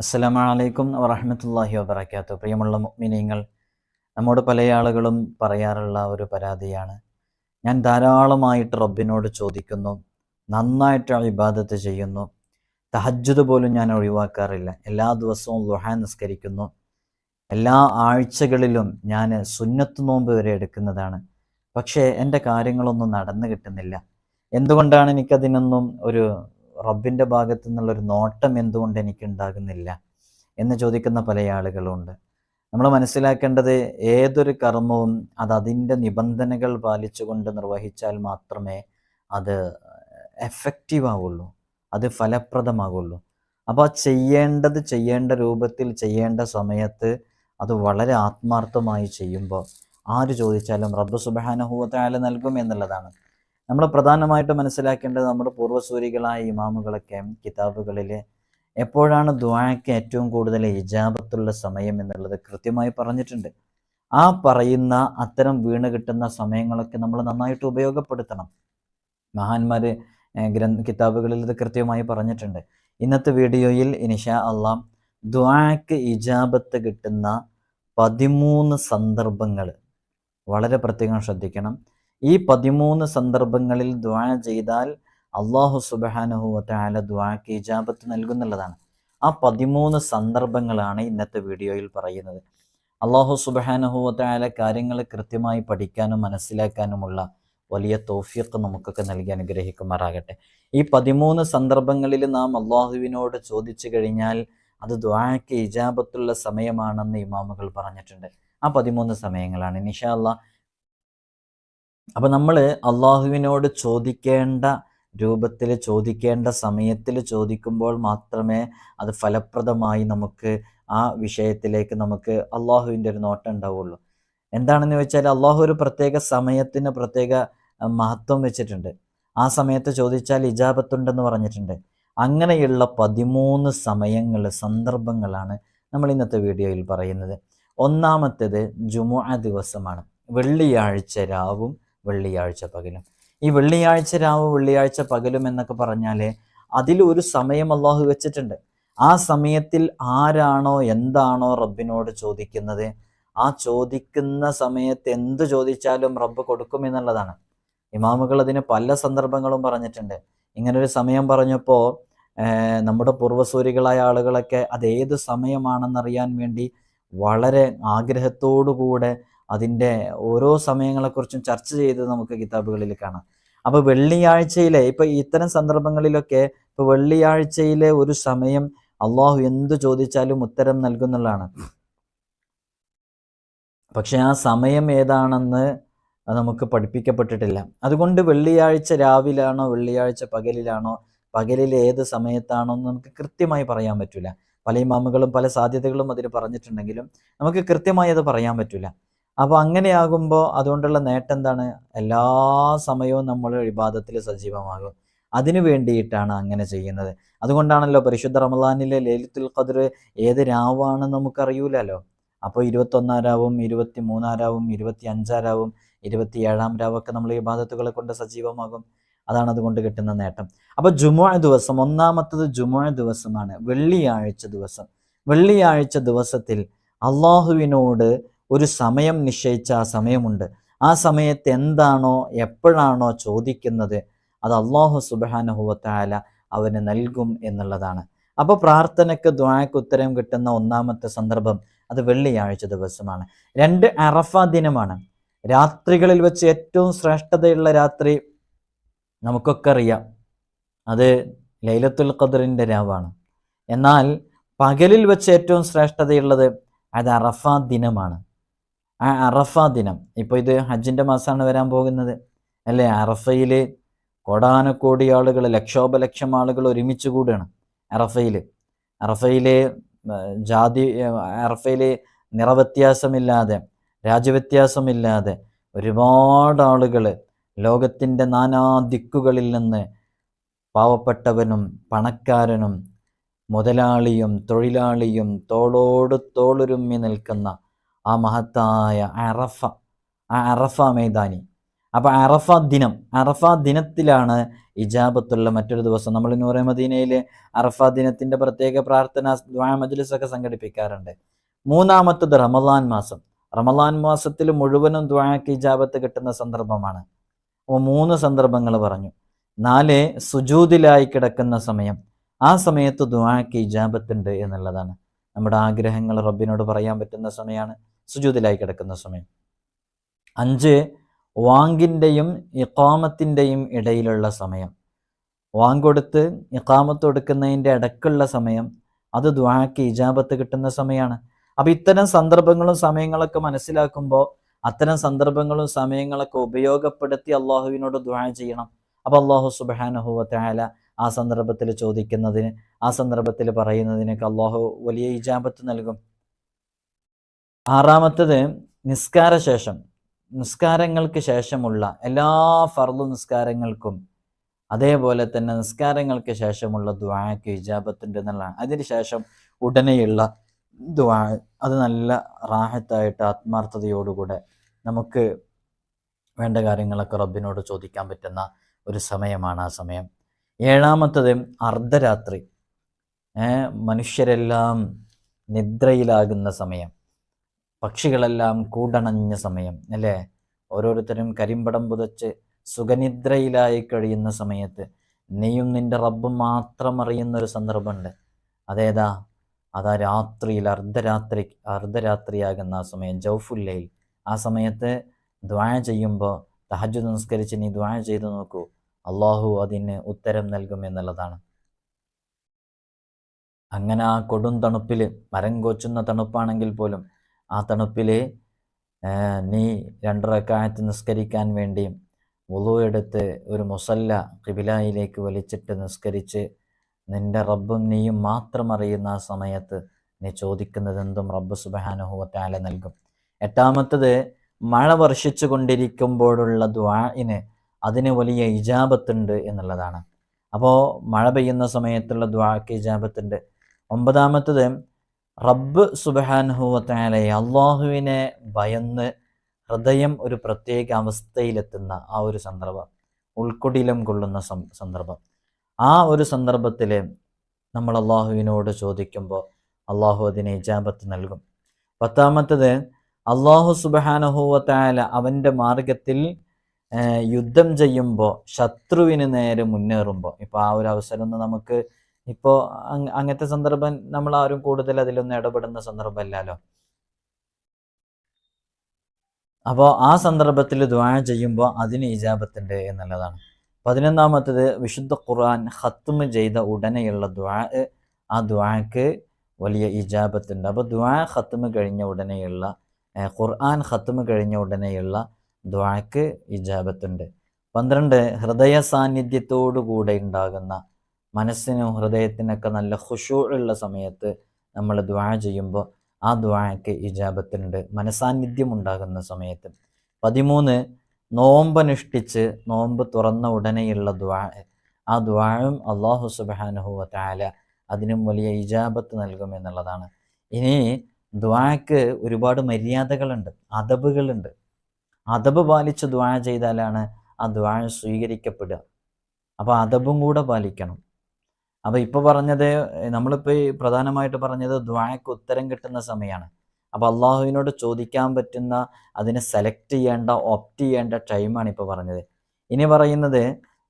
അസ്സലാമലൈക്കും വറഹമത്തല്ലാഹി വബർക്കാത്തു പ്രിയമുള്ള മുഅ്മിനീങ്ങൾ നമ്മോട് പല ആളുകളും പറയാറുള്ള ഒരു പരാതിയാണ്. ഞാൻ ധാരാളമായിട്ട് റബ്ബിനോട് ചോദിക്കുന്നു നന്നായിട്ട് ഇബാദത്ത് ചെയ്യുന്നു തഹജ്ജുദ് പോലും ഞാൻ ഒഴിവാക്കാറില്ല. എല്ലാ ദിവസവും ലുഹാൻ നിസ്കരിക്കുന്നു. എല്ലാ ആഴ്ചകളിലും ഞാൻ സുന്നത്ത് നോമ്പ് വരെ എടുക്കുന്നതാണ്. പക്ഷേ എന്റെ കാര്യങ്ങളൊന്നും നടന്നു കിട്ടുന്നില്ല. എന്തുകൊണ്ടാണ് എനിക്കതിനൊന്നും ഒരു റബ്ബിന്റെ ഭാഗത്തു നിന്നുള്ളൊരു നോട്ടം എന്തുകൊണ്ട് എനിക്ക് ഉണ്ടാകുന്നില്ല എന്ന് ചോദിക്കുന്ന പല ആളുകളുണ്ട്. നമ്മൾ മനസ്സിലാക്കേണ്ടത് ഏതൊരു കർമ്മവും അത് അതിന്റെ നിബന്ധനകൾ പാലിച്ചുകൊണ്ട് നിർവഹിച്ചാൽ മാത്രമേ അത് എഫക്റ്റീവ് ആവുള്ളൂ. അത് ഫലപ്രദമാകുള്ളൂ അപ്പോൾ ആ ചെയ്യേണ്ടത് ചെയ്യേണ്ട രൂപത്തിൽ ചെയ്യേണ്ട സമയത്ത് അത് വളരെ ആത്മാർത്ഥമായി ചെയ്യുമ്പോൾ ആര് ചോദിച്ചാലും റബ്ബ് സുബാനഹൂവത്തായാലും നൽകും എന്നുള്ളതാണ്. നമ്മൾ പ്രധാനമായിട്ട് മനസ്സിലാക്കേണ്ടത് നമ്മുടെ പൂർവസൂരികളായ ഇമാമുകളൊക്കെ കിതാബുകളിൽ എപ്പോഴാണ് ദ്വാഴയ്ക്ക് ഏറ്റവും കൂടുതൽ ഇജാബത്തുള്ള സമയം എന്നുള്ളത് കൃത്യമായി പറഞ്ഞിട്ടുണ്ട്. ആ പറയുന്ന അത്തരം വീണ് കിട്ടുന്ന സമയങ്ങളൊക്കെ നമ്മൾ നന്നായിട്ട് ഉപയോഗപ്പെടുത്തണം. മഹാന്മാർ ഗ്രന്ഥ കിതാബുകളിൽ ഇത് കൃത്യമായി പറഞ്ഞിട്ടുണ്ട്. ഇന്നത്തെ വീഡിയോയിൽ ഇനിഷ അള്ളാം ദ്വായക്ക് ഇജാബത്ത് കിട്ടുന്ന പതിമൂന്ന് സന്ദർഭങ്ങൾ വളരെ പ്രത്യേകം ശ്രദ്ധിക്കണം. ഈ പതിമൂന്ന് സന്ദർഭങ്ങളിൽ ദ്വാ ചെയ്താൽ അള്ളാഹു സുബാനുഹുവല ദ്വാക്ക് ഇജാബത്ത് നൽകുന്നുള്ളതാണ്. ആ പതിമൂന്ന് സന്ദർഭങ്ങളാണ് ഇന്നത്തെ വീഡിയോയിൽ പറയുന്നത്. അള്ളാഹു സുബാനുഹുവല കാര്യങ്ങൾ കൃത്യമായി പഠിക്കാനും മനസ്സിലാക്കാനുമുള്ള വലിയ തോഫിയൊക്കെ നമുക്കൊക്കെ നൽകി അനുഗ്രഹിക്കുമാറാകട്ടെ. ഈ പതിമൂന്ന് സന്ദർഭങ്ങളിൽ നാം അള്ളാഹുവിനോട് ചോദിച്ചു കഴിഞ്ഞാൽ അത് ദ്വാക്ക് ഇജാബത്തുള്ള സമയമാണെന്ന് ഇമാമുകൾ പറഞ്ഞിട്ടുണ്ട്. ആ പതിമൂന്ന് സമയങ്ങളാണ്. നിഷാ അള്ളാഹ് അപ്പം നമ്മൾ അള്ളാഹുവിനോട് ചോദിക്കേണ്ട രൂപത്തിൽ ചോദിക്കേണ്ട സമയത്തിൽ ചോദിക്കുമ്പോൾ മാത്രമേ അത് ഫലപ്രദമായി നമുക്ക് ആ വിഷയത്തിലേക്ക് നമുക്ക് അള്ളാഹുവിന്റെ ഒരു നോട്ടം ഉണ്ടാവുള്ളൂ. എന്താണെന്ന് വെച്ചാൽ അള്ളാഹു ഒരു പ്രത്യേക സമയത്തിന് പ്രത്യേക മഹത്വം വെച്ചിട്ടുണ്ട്. ആ സമയത്ത് ചോദിച്ചാൽ ഇജാബത്തുണ്ടെന്ന് പറഞ്ഞിട്ടുണ്ട്. അങ്ങനെയുള്ള പതിമൂന്ന് സമയങ്ങൾ സന്ദർഭങ്ങളാണ് നമ്മൾ ഇന്നത്തെ വീഡിയോയിൽ പറയുന്നത്. ഒന്നാമത്തേത് ജുമുഅ ദിവസമാണ്. വെള്ളിയാഴ്ച രാവും വെള്ളിയാഴ്ച പകലും. ഈ വെള്ളിയാഴ്ച രാവ് വെള്ളിയാഴ്ച പകലും എന്നൊക്കെ പറഞ്ഞാൽ അതിൽ ഒരു സമയം അള്ളാഹു വെച്ചിട്ടുണ്ട്. ആ സമയത്തിൽ ആരാണോ എന്താണോ റബ്ബിനോട് ചോദിക്കുന്നത് ആ ചോദിക്കുന്ന സമയത്ത് എന്ത് ചോദിച്ചാലും റബ്ബ് കൊടുക്കും എന്നുള്ളതാണ്. ഇമാമുകൾ അതിന് പല സന്ദർഭങ്ങളും പറഞ്ഞിട്ടുണ്ട്. ഇങ്ങനൊരു സമയം പറഞ്ഞപ്പോൾ നമ്മുടെ പൂർവസൂരികളായ ആളുകളൊക്കെ അത് ഏത് സമയമാണെന്നറിയാൻ വേണ്ടി വളരെ ആഗ്രഹത്തോടുകൂടെ അതിന്റെ ഓരോ സമയങ്ങളെക്കുറിച്ചും ചർച്ച ചെയ്ത് നമുക്ക് കിതാബുകളിൽ കാണാം. അപ്പോൾ വെള്ളിയാഴ്ചയിലെ ഇപ്പൊ ഇത്തരം സന്ദർഭങ്ങളിലൊക്കെ ഇപ്പൊ വെള്ളിയാഴ്ചയിലെ ഒരു സമയം അള്ളാഹു എന്തു ചോദിച്ചാലും ഉത്തരം നൽകുന്നുള്ളതാണ്. പക്ഷെ ആ സമയം ഏതാണെന്ന് നമുക്ക് പഠിപ്പിക്കപ്പെട്ടിട്ടില്ല. അതുകൊണ്ട് വെള്ളിയാഴ്ച രാവിലാണോ വെള്ളിയാഴ്ച പകലിലാണോ പകലിൽ ഏത് സമയത്താണോ എന്ന് നമുക്ക് കൃത്യമായി പറയാൻ പറ്റില്ല. പല ഇമാമുകളും പല സാധ്യതകളും അതിൽ പറഞ്ഞിട്ടുണ്ടെങ്കിലും നമുക്ക് കൃത്യമായി അത് പറയാൻ പറ്റില്ല. അപ്പോൾ അങ്ങനെയാകുമ്പോൾ അതുകൊണ്ടുള്ള നേട്ടം എന്താണ് എല്ലാ സമയവും നമ്മൾ വിവാദത്തിൽ സജീവമാകും. അതിനു വേണ്ടിയിട്ടാണ് അങ്ങനെ ചെയ്യുന്നത്. അതുകൊണ്ടാണല്ലോ പരിശുദ്ധ റമദാനിലെ ലലിത്തുൽ ഖദർ ഏത് രാവാണെന്ന് നമുക്കറിയൂലല്ലോ. അപ്പോൾ ഇരുപത്തൊന്നാം രാവും ഇരുപത്തി മൂന്നാം രാവും ഇരുപത്തി അഞ്ചാം രാവും ഇരുപത്തി ഏഴാം രാവൊക്കെ നമ്മൾ വിവാദത്തുകളെ കൊണ്ട് സജീവമാകും. അതാണ് അതുകൊണ്ട് കിട്ടുന്ന നേട്ടം. അപ്പോൾ ജുമുഅ ദിവസം ഒന്നാമത്തത് ജുമുഅ ദിവസമാണ്. വെള്ളിയാഴ്ച ദിവസം. വെള്ളിയാഴ്ച ദിവസത്തിൽ അള്ളാഹുവിനോട് ഒരു സമയം നിശ്ചയിച്ച ആ സമയമുണ്ട്. ആ സമയത്ത് എന്താണോ എപ്പോഴാണോ ചോദിക്കുന്നത് അത് അള്ളാഹു സുബാനുഹുവത്തായ അവന് നൽകും എന്നുള്ളതാണ്. അപ്പോൾ പ്രാർത്ഥനയ്ക്ക് ദ്വായക്ക് ഉത്തരം കിട്ടുന്ന ഒന്നാമത്തെ സന്ദർഭം അത് വെള്ളിയാഴ്ച ദിവസമാണ്. രണ്ട് അറഫ ദിനമാണ്. രാത്രികളിൽ വെച്ച് ഏറ്റവും ശ്രേഷ്ഠതയുള്ള രാത്രി നമുക്കൊക്കെ അറിയാം. അത് ലൈലത്തുൽ ഖദറിന്റെ രാവാണ്. എന്നാൽ പകലിൽ വെച്ച് ഏറ്റവും ശ്രേഷ്ഠതയുള്ളത് അത് അറഫ ദിനമാണ്. അറഫ ദിനം. ഇപ്പോൾ ഇത് ഹജ്ജിന്റെ മാസമാണ് വരാൻ പോകുന്നത്. അല്ലേ? അറഫയിൽ കോടാനക്കോടി ആളുകൾ ലക്ഷോപലക്ഷം ആളുകൾ ഒരുമിച്ച് കൂടുകയാണ് അറഫയിൽ അറഫയിൽ ജാതി അറഫയിൽ നിറവ്യത്യാസമില്ലാതെ രാജ്യവ്യത്യാസമില്ലാതെ ഒരുപാട് ആളുകൾ ലോകത്തിന്റെ നാനാ ദിക്കുകളിൽ നിന്ന് പാവപ്പെട്ടവനും പണക്കാരനും മുതലാളിയും തൊഴിലാളിയും തോളോട് തോളുരുമ്മി നിൽക്കുന്ന ആ മഹത്തായ അറഫ ആ അറഫ മൈതാനി. അപ്പോൾ അറഫ ദിനം അറഫ ദിനത്തിലാണ് ഇജാബത്തുള്ള മറ്റൊരു ദിവസം. നമ്മൾ നൂറെ മദീനയിലെ അറഫ ദിനത്തിന്റെ പ്രത്യേക പ്രാർത്ഥന ദ്വാ സംഘടിപ്പിക്കാറുണ്ട്. മൂന്നാമത്തത് റമദാൻ മാസം. റമദാൻ മാസത്തിൽ മുഴുവനും ദ്വാക്ക് ഇജാബത്ത് കിട്ടുന്ന സന്ദർഭമാണ്. അപ്പോൾ മൂന്ന് സന്ദർഭങ്ങൾ പറഞ്ഞു. നാല് സുജൂതിലായി കിടക്കുന്ന സമയം. ആ സമയത്ത് ദ്വാക്ക് ഇജാബത്തുണ്ട് എന്നുള്ളതാണ്. നമ്മുടെ ആഗ്രഹങ്ങൾ റബ്ബിനോട് പറയാൻ പറ്റുന്ന സമയമാണ്. സുജൂതിലായി കിടക്കുന്ന സമയം. അഞ്ച് വാങ്കിന്റെയും ഇക്കാമത്തിന്റെയും ഇടയിലുള്ള സമയം. വാങ് കൊടുത്ത് ഇക്കാമത്ത് കൊടുക്കുന്നതിന്റെ ഇടക്കുള്ള സമയം. അത് ദ്വാക്ക് ഇജാബത്ത് കിട്ടുന്ന സമയമാണ് അപ്പം ഇത്തരം സന്ദർഭങ്ങളും സമയങ്ങളൊക്കെ മനസ്സിലാക്കുമ്പോൾ അത്തരം സന്ദർഭങ്ങളും സമയങ്ങളൊക്കെ ഉപയോഗപ്പെടുത്തി അള്ളാഹുവിനോട് ദ്വാ ചെയ്യണം. അപ്പോൾ അള്ളാഹു സുബാനഹുവല ആ സന്ദർഭത്തിൽ ചോദിക്കുന്നതിന് ആ സന്ദർഭത്തിൽ പറയുന്നതിനൊക്കെ അള്ളാഹു വലിയ ഇജാബത്ത് നൽകും. ആറാമത്തത് നിസ്കാരശേഷം. നിസ്കാരങ്ങൾക്ക് ശേഷമുള്ള എല്ലാ ഫർദു നിസ്കാരങ്ങൾക്കും അതേപോലെ തന്നെ നിസ്കാരങ്ങൾക്ക് ശേഷമുള്ള ദ്വാക്ക് ഇജാബത്തുണ്ട് എന്നുള്ളതാണ്. അതിന് ശേഷം ഉടനെയുള്ള ദ്വാ അത് നല്ല റാഹത്തായിട്ട് ആത്മാർത്ഥതയോടുകൂടെ നമുക്ക് വേണ്ട കാര്യങ്ങളൊക്കെ റബ്ബിനോട് ചോദിക്കാൻ പറ്റുന്ന ഒരു സമയമാണ് ആ സമയം. ഏഴാമത്തത് അർദ്ധരാത്രി. മനുഷ്യരെല്ലാം നിദ്രയിലാകുന്ന സമയം. പക്ഷികളെല്ലാം കൂടണഞ്ഞ സമയം അല്ലേ? ഓരോരുത്തരും കരിമ്പടം പുതച്ച് സുഖനിദ്രയിലായി കഴിയുന്ന സമയത്ത് നീയും നിന്റെ റബ്ബ് മാത്രം അറിയുന്ന ഒരു സന്ദർഭമുണ്ട്. അതേതാ? അതാ രാത്രിയിൽ അർദ്ധരാത്രി അർദ്ധരാത്രിയാകുന്ന ആ സമയം ജൗഫുല്ലയിൽ. ആ സമയത്ത് ദ്വായ ചെയ്യുമ്പോൾ തഹജ് നിസ്കരിച്ച് നീ ദ്വായ ചെയ്തു നോക്കൂ. അള്ളാഹു അതിന് ഉത്തരം നൽകും എന്നുള്ളതാണ്. അങ്ങനെ ആ കൊടും തണുപ്പിൽ മരം കൊച്ചുന്ന തണുപ്പാണെങ്കിൽ പോലും ആ തണുപ്പിൽ നീ രണ്ടറക്കായത്ത് നിസ്കരിക്കാൻ വേണ്ടി വുളു എടുത്ത് ഒരു മുസല്ല കിബിലായിലേക്ക് വലിച്ചിട്ട് നിസ്കരിച്ച് നിന്റെ റബ്ബും നീയും മാത്രം അറിയുന്ന ആ സമയത്ത് നീ ചോദിക്കുന്നതെന്തും റബ്ബ് സുബഹാനുഹുവത്താല നൽകും. എട്ടാമത്തത് മഴ വർഷിച്ചു കൊണ്ടിരിക്കുമ്പോഴുള്ള ദ്വാഇന് അതിന് വലിയ ഇജാബത്തുണ്ട് എന്നുള്ളതാണ്. അപ്പോൾ മഴ പെയ്യുന്ന സമയത്തുള്ള ദ്വാക്ക് ഇജാബത്തുണ്ട്. ഒമ്പതാമത്തത് റബ്ബ് സുബഹാനുഹുവത്താലയെ അള്ളാഹുവിനെ ഭയന്ന് ഹൃദയം ഒരു പ്രത്യേക അവസ്ഥയിലെത്തുന്ന ആ ഒരു സന്ദർഭം ഉൾക്കൊടിലം കൊള്ളുന്ന സന്ദർഭം. ആ ഒരു സന്ദർഭത്തിൽ നമ്മൾ അള്ളാഹുവിനോട് ചോദിക്കുമ്പോൾ അള്ളാഹു അതിനെ ഇജാബത്ത് നൽകും. പത്താമത്തത് അള്ളാഹു സുബഹാനഹുവത്തായ അവന്റെ മാർഗത്തിൽ യുദ്ധം ചെയ്യുമ്പോൾ ശത്രുവിന് നേരെ മുന്നേറുമ്പോൾ ഇപ്പോൾ ആ ഒരു അവസരം നമുക്ക് ഇപ്പോൾ അങ്ങനത്തെ സന്ദർഭം നമ്മൾ ആരും കൂടുതൽ അതിലൊന്നും ഇടപെടുന്ന സന്ദർഭമല്ലല്ലോ. അപ്പോൾ ആ സന്ദർഭത്തിൽ ദ്വാ ചെയ്യുമ്പോൾ അതിന് ഇജാബത്തുണ്ട് എന്നുള്ളതാണ്. പതിനൊന്നാമത്തത് വിശുദ്ധ ഖുർആൻ ഹത്തുമ് ചെയ്ത ഉടനെയുള്ള ദ്വാ ആ ദ്വാക്ക് വലിയ ഇജാബത്തുണ്ട്. അപ്പോൾ ദ്വാ ഹത്തുമ് കഴിഞ്ഞ ഉടനെയുള്ള ഖുർആൻ ഹത്തുമ് കഴിഞ്ഞ ഉടനെയുള്ള ദ്വാക്ക് ഇജാബത്തുണ്ട്. പന്ത്രണ്ട് ഹൃദയ സാന്നിധ്യത്തോടു കൂടെ ഉണ്ടാകുന്ന മനസ്സിനും ഹൃദയത്തിനൊക്കെ നല്ല ഖുഷൂ ഉള്ള സമയത്ത് നമ്മൾ ദ്വാ ചെയ്യുമ്പോൾ ആ ദ്വാക്ക് ഇജാപത്തിനുണ്ട് മനസാന്നിധ്യം ഉണ്ടാകുന്ന സമയത്ത്. പതിമൂന്ന് നോമ്പനുഷ്ഠിച്ച് നോമ്പ് തുറന്ന ഉടനെയുള്ള ദ്വാ ആ ദ്വാഴും അള്ളാഹു സുബാനുഹുവ താല അതിനും വലിയ ഇജാബത്ത് നൽകും എന്നുള്ളതാണ്. ഇനി ദ്വാക്ക് ഒരുപാട് മര്യാദകളുണ്ട് അതബുകളുണ്ട് അതബ് പാലിച്ച് ദ്വാ ചെയ്താലാണ് ആ ദ്വാ സ്വീകരിക്കപ്പെടുക. അപ്പോൾ അതബും കൂടെ പാലിക്കണം. അപ്പോൾ ഇപ്പൊ പറഞ്ഞത് നമ്മളിപ്പോൾ ഈ പ്രധാനമായിട്ട് പറഞ്ഞത് ദ്വാക്ക് ഉത്തരം കിട്ടുന്ന സമയമാണ് അപ്പോൾ അള്ളാഹുവിനോട് ചോദിക്കാൻ പറ്റുന്ന അതിനെ സെലക്ട് ചെയ്യേണ്ട ഓപ്റ്റ് ചെയ്യേണ്ട ടൈമാണ് ഇപ്പൊ പറഞ്ഞത്. ഇനി പറയുന്നത്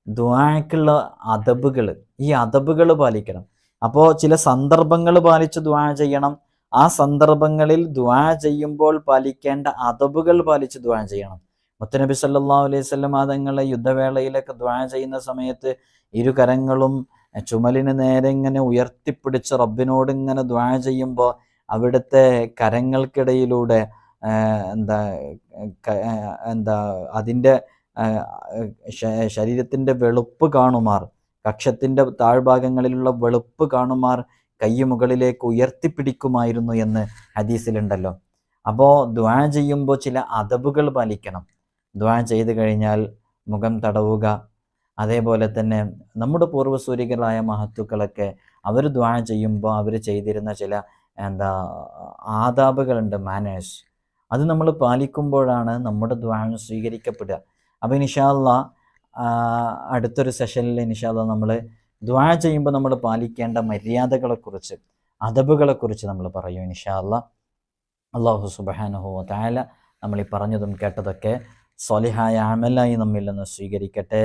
ദ്വാക്കുള്ള അതബുകൾ ഈ അതബുകൾ പാലിക്കണം. അപ്പോൾ ചില സന്ദർഭങ്ങൾ പാലിച്ച് ദ്വാ ചെയ്യണം. ആ സന്ദർഭങ്ങളിൽ ദ്വാ ചെയ്യുമ്പോൾ പാലിക്കേണ്ട അതബുകൾ പാലിച്ച് ദ്വാ ചെയ്യണം. മുത്തനബി സല്ലാ അലൈഹി സ്വല്ലം തങ്ങളെ യുദ്ധവേളയിലൊക്കെ ദ്വാ ചെയ്യുന്ന സമയത്ത് ഇരു കരങ്ങളും ചുമലിന് നേരെ ഇങ്ങനെ ഉയർത്തിപ്പിടിച്ച് റബ്ബിനോട് ഇങ്ങനെ ദ്വാ ചെയ്യുമ്പോൾ അവിടുത്തെ കരങ്ങൾക്കിടയിലൂടെ എന്താ എന്താ അതിന്റെ ശരീരത്തിന്റെ വെളുപ്പ് കാണുമാർ കക്ഷത്തിന്റെ താഴ്ഭാഗങ്ങളിലുള്ള വെളുപ്പ് കാണുമാർ കൈ മുകളിലേക്ക് ഉയർത്തിപ്പിടിക്കുമായിരുന്നു എന്ന് ഹദീസിലുണ്ടല്ലോ. അപ്പോൾ ദ്വാ ചെയ്യുമ്പോൾ ചില അതബുകൾ പാലിക്കണം. ദ്വാ ചെയ്ത് കഴിഞ്ഞാൽ മുഖം തടവുക അതേപോലെ തന്നെ നമ്മുടെ പൂർവസൂരികളായ മഹത്തുക്കളൊക്കെ അവർ ദ്വാ ചെയ്യുമ്പോൾ അവർ ചെയ്തിരുന്ന ചില എന്താ ആദാബുകളുണ്ട് മാനേഴ്സ് അത് നമ്മൾ പാലിക്കുമ്പോഴാണ് നമ്മുടെ ദ്വാ സ്വീകരിക്കപ്പെടുക. അപ്പോൾ ഇനിഷാല്ല അടുത്തൊരു സെഷനിൽ ഇനിഷാല്ല നമ്മൾ ദ്വാ ചെയ്യുമ്പോൾ നമ്മൾ പാലിക്കേണ്ട മര്യാദകളെക്കുറിച്ച് അദബുകളെക്കുറിച്ച് നമ്മൾ പറയും ഇനിഷാല്ല അള്ളാഹു സുബാനുഹോ താല നമ്മൾ ഈ പറഞ്ഞതും കേട്ടതൊക്കെ സ്വലിഹായ അമലായി നമ്മിൽ നിന്ന് സ്വീകരിക്കട്ടെ.